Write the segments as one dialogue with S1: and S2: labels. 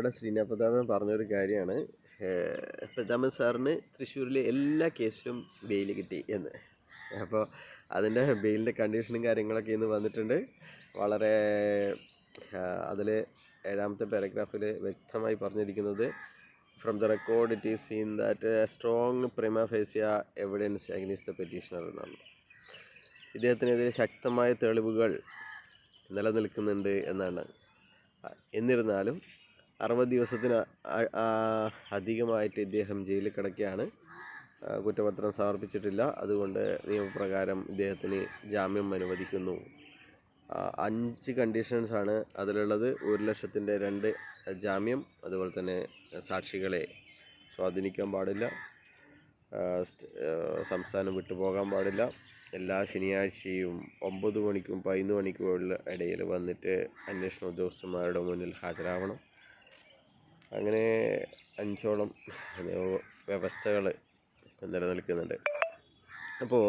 S1: നമ്മുടെ ശ്രീനാഥപ്രതാപൻ പറഞ്ഞൊരു കാര്യമാണ്. പ്രതാപൻ സാറിന് തൃശ്ശൂരിലെ എല്ലാ കേസിലും ബെയിൽ കിട്ടി എന്ന്. അപ്പോൾ അതിന്റെ ബെയിലിന്റെ കണ്ടീഷനും കാര്യങ്ങളൊക്കെ ഇന്ന് വന്നിട്ടുണ്ട്. വളരെ അതിൽ ഏഴാമത്തെ പാരഗ്രാഫിൽ വ്യക്തമായി പറഞ്ഞിരിക്കുന്നത് from the record it is seen that strong prima facie evidence against the petitioner എന്നാണ്. ഇദ്ദേഹത്തിനെതിരെ ശക്തമായ തെളിവുകൾ നിലനിൽക്കുന്നുണ്ട് എന്നാണ്. എന്നിരുന്നാലും അറുപത് ദിവസത്തിന് അധികമായിട്ട് ഇദ്ദേഹം ജയിലിൽ കിടക്കുകയാണ്. കുറ്റപത്രം സമർപ്പിച്ചിട്ടില്ല. അതുകൊണ്ട് നിയമപ്രകാരം ഇദ്ദേഹത്തിന് ജാമ്യം അനുവദിക്കുന്നു. അഞ്ച് കണ്ടീഷൻസാണ് അതിലുള്ളത്. ഒരു ലക്ഷത്തിന്റെ രണ്ട് ജാമ്യം. അതുപോലെ തന്നെ സാക്ഷികളെ സ്വാധീനിക്കാൻ പാടില്ല. സംസ്ഥാനം വിട്ടുപോകാൻ പാടില്ല. എല്ലാ ശനിയാഴ്ചയും ഒമ്പത് മണിക്കും പതിനൊന്ന് മണിക്കും ഇടയിൽ വന്നിട്ട് അന്വേഷണ ഉദ്യോഗസ്ഥന്മാരുടെ മുന്നിൽ ഹാജരാവണം. അങ്ങനെ അഞ്ചോളം വ്യവസ്ഥകൾ നിലനിൽക്കുന്നുണ്ട്. അപ്പോൾ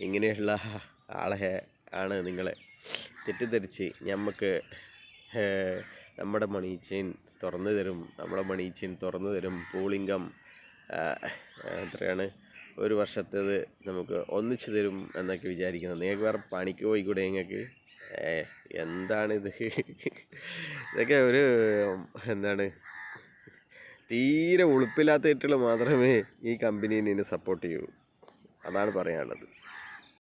S1: ഇങ്ങനെയുള്ള ആളെ ആണ് നിങ്ങളെ തെറ്റിദ്ധരിച്ച് നമുക്ക് നമ്മുടെ മണി ചെയിൻ തുറന്നു തരും നമ്മുടെ മണി ചെയിൻ തുറന്നു തരും പൂളിംഗം എത്രയാണ് ഒരു വർഷത്തേത് നമുക്ക് ഒന്നിച്ചു തരും എന്നൊക്കെ വിചാരിക്കുന്നത് നിങ്ങൾക്ക് വേറെ പണിക്ക് പോയിക്കൂടെ നിങ്ങൾക്ക്? എന്താണിത്? ഇതൊക്കെ ഒരു എന്താണ് തീരെ ഉളുപ്പില്ലാത്ത ഇട്ടുള്ള മാത്രമേ ഈ കമ്പനീനെ സപ്പോർട്ട് ചെയ്യൂ. അതാണ് പറയാനുള്ളത്.